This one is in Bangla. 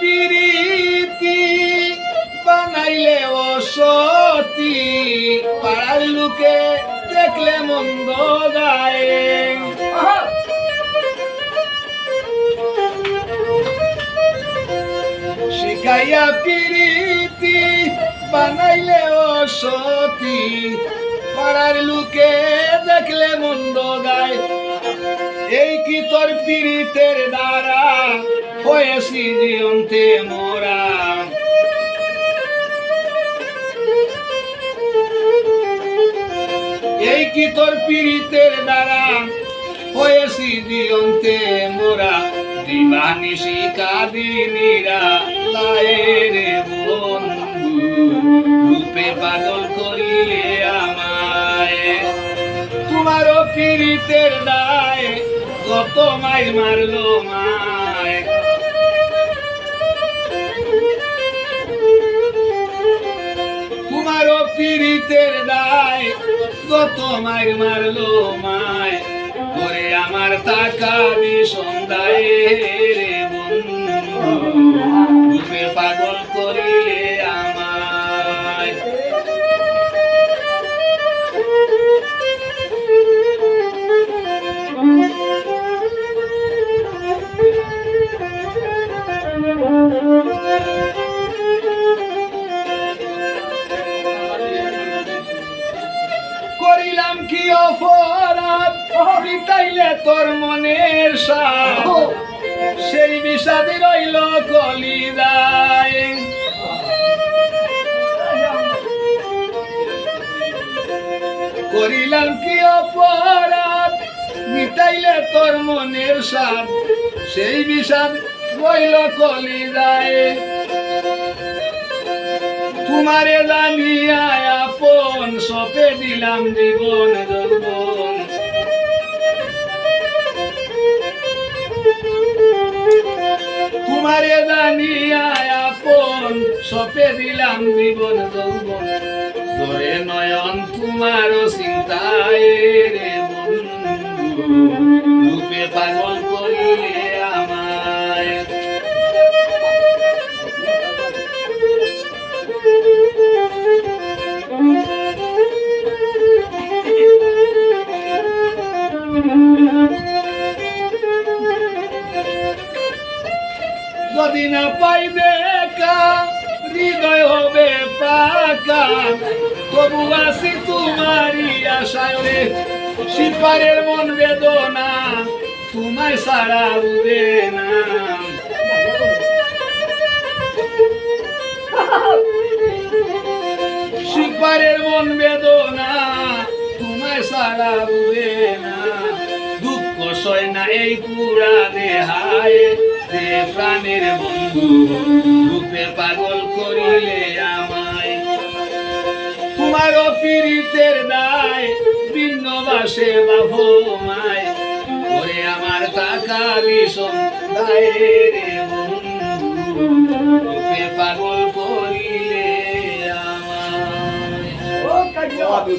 পিরিতি, বানাইলে অসতি। পাড়ার লোকে দেখলে মন্দ গায়ে। শিখাইয়া পিরিতি, বানাইলে অসতি। পাড়ার লোকে দেখলে মন্দ গায়। এই কি তোর পীড়িতের দ্বারা? হয়েছি জীবন্তে মোরা। এই কি তোর পীড়িতের দ্বারা? হয়েছি জীবন্তে মোরা। দিবানিশি কাদিনীরা লায়ের বন্ধু। রূপে পাগল করিলে আমায়। তোমারও পীড়িতের দায়, কত মাইর মারলো মায়। পীড়িতের দায় কত মাইর মারলো মায় করে আমার টাকা সন্ধ্যায় অপরাধ বিতাইলে তোর মনের সাথ সেই বিষাদে রইল কলিদায়। করিলাম কি অপরাধ মিটাইলে তোর মনের সাথ সেই বিষাদ রইল কলিদায়। তোমারে জানিয়া আপন সপে দিলাম জীবন যৌবন তোমারে জানিয়া আপন, সপে দিলাম জীবন যৌবন তোরে নয়ন তোমার চিন্তায় রে বন্ধু। রূপে পাগল করিলে যদি না পাই হৃদয় হবে পাকা। তবু আসি তোমারই আশায় শিপারের মন বেদনা, তোমায় সারা উদে না। শিপারের মন বেদনা, তোমায় সারা উদে না। দুঃখ সয় না এই পুরা দেহায়। দে প্রাণের বন্ধু, রূপে পাগল করিলে আমায়। তোমার পীড়িতের দায়, ভিন্ন বাসে বাবু মায় ওরে আমার টাকা ভীষণ দায় রূপে পাগল করিলে আমায়।